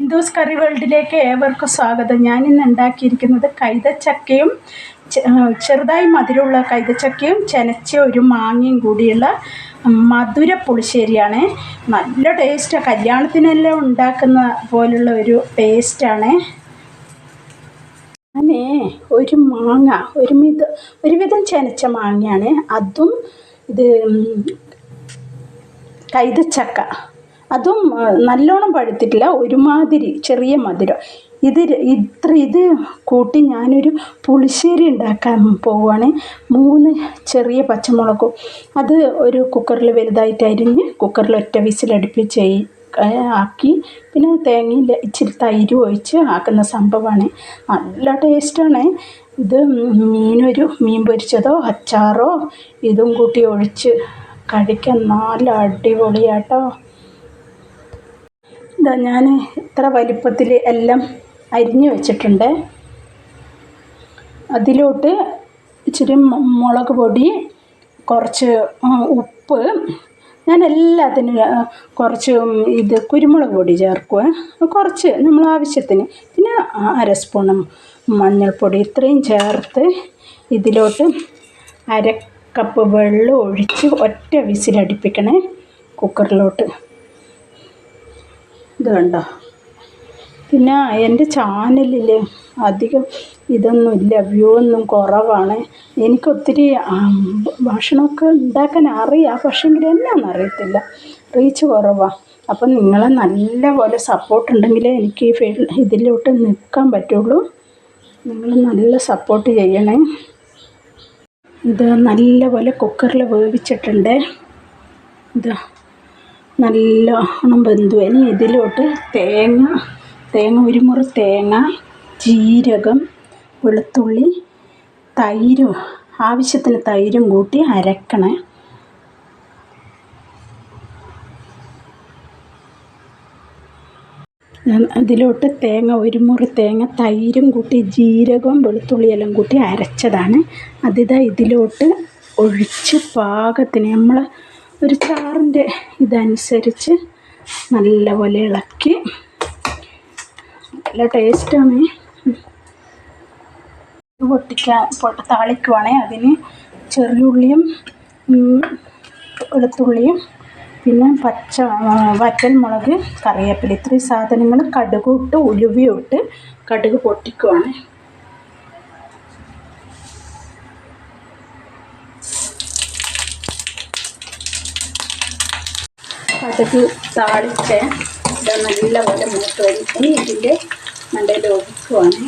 Hindus കറി വേൾഡിലേക്ക് ഏവർക്കും സ്വാഗതം. ഞാൻ ഇന്ന് ഉണ്ടാക്കിയിരിക്കുന്നത് കൈതച്ചക്കയും ചെറുതായി മധുരമുള്ള കൈതച്ചക്കയും ചെനച്ച ഒരു മാങ്ങയും കൂടിയുള്ള മധുര പുളിശ്ശേരിയാണ്. നല്ല ടേസ്റ്റാണ് കല്യാണത്തിനെല്ലാം ഉണ്ടാക്കുന്ന പോലുള്ള ഒരു ടേസ്റ്റാണ് ഞാനേ ഒരു മാങ്ങ ഒരു മിത ഒരുവിധം ചെനച്ച മാങ്ങയാണ്. അതും ഇത് കൈതച്ചക്ക. അതും നല്ലോണം പഴുത്തിട്ടില്ല ഒരുമാതിരി ചെറിയ മധുരം. ഇത് ഇത്ര ഇത് കൂട്ടി ഞാനൊരു പുളിശ്ശേരി ഉണ്ടാക്കാൻ പോവുകയാണ്. മൂന്ന് ചെറിയ പച്ചമുളകും. അത് ഒരു കുക്കറിൽ വലുതായിട്ട് അരിഞ്ഞ് കുക്കറിൽ ഒറ്റ വിസിലടുപ്പിച്ച് ആക്കി. പിന്നെ തേങ്ങയിൽ ഇച്ചിരി തൈര് ഒഴിച്ച് ആക്കുന്ന സംഭവമാണ്. നല്ല ടേസ്റ്റാണ്. ഇത് മീനൊരു മീൻ പൊരിച്ചതോ അച്ചാറോ ഇതും കൂട്ടി ഒഴിച്ച് കഴിക്കാൻ നല്ല അടിപൊളിയാട്ടോ. ഇതാ ഞാൻ ഇത്ര വലിപ്പത്തിൽ എല്ലാം അരിഞ്ഞു വെച്ചിട്ടുണ്ട്. അതിലോട്ട് ഇച്ചിരി മുളക് പൊടി കുറച്ച് ഉപ്പ് ഞാൻ എല്ലാത്തിനും കുറച്ച് ഇത് കുരുമുളക് പൊടി ചേർക്കുക കുറച്ച് നമ്മൾ ആവശ്യത്തിന് പിന്നെ അര സ്പൂൺ മഞ്ഞൾപ്പൊടി ഇത്രയും ചേർത്ത് ഇതിലോട്ട് അര കപ്പ് വെള്ളം ഒഴിച്ച് ഒറ്റ വിസിലടിപ്പിക്കണേ കുക്കറിലോട്ട്. ഇത് കണ്ടോ? പിന്നെ എന്റെ ചാനലിൽ അധികം ഇതൊന്നും ഇല്ല വ്യൂ ഒന്നും കുറവാണ്. എനിക്കൊത്തിരി ഭക്ഷണമൊക്കെ ഉണ്ടാക്കാൻ അറിയാം പക്ഷേങ്കിൽ എന്നാന്ന് അറിയത്തില്ല. റീച്ച് കുറവാണ് അപ്പം നിങ്ങളെ നല്ലപോലെ സപ്പോർട്ട് ഉണ്ടെങ്കിലേ എനിക്ക് ഈ ഫീൽഡ് ഇതിലോട്ട് നിൽക്കാൻ പറ്റുള്ളൂ. നിങ്ങൾ നല്ല സപ്പോർട്ട് ചെയ്യണേ. ഇത് നല്ലപോലെ കുക്കറിൽ വേവിച്ചിട്ടുണ്ട്. ഇത്. നല്ലോണം വെന്തു ഇനി ഇതിലോട്ട് തേങ്ങ തേങ്ങ ഒരു മുറി തേങ്ങ ജീരകം വെളുത്തുള്ളി തൈരും ആവശ്യത്തിന് തൈരും കൂട്ടി അരക്കണേ. അതിലോട്ട് തേങ്ങ ഒരു മുറി തേങ്ങ തൈരും കൂട്ടി ജീരകവും വെളുത്തുള്ളിയെല്ലാം കൂട്ടി അരച്ചതാണ്. അതിതാ ഇതിലോട്ട് ഒഴിച്ച് പാകത്തിന് നമ്മൾ ഒരു ചാറിന്റെ ഇതനുസരിച്ച് നല്ലപോലെ ഇളക്കി. നല്ല ടേസ്റ്റാണ് പൊട്ടിക്കാൻ പൊട്ട താളിക്കുവാണേ. അതിന് ചെറിയുള്ളിയും വെളുത്തുള്ളിയും പിന്നെ പച്ച വറ്റൽ വറ്റൽമുളക് കറിവേപ്പില. ഇത്രയും സാധനങ്ങൾ കടുക് ഇട്ട് ഉലുവയും ഇട്ട് കടുക് പൊട്ടിക്കുവാണ്. കടുക് താളിച്ച് ഇത് നല്ലപോലെ മൂത്ത് വരും ഇതിന്റെ മണ്ടയിൽ ഒതുക്കുവാണ്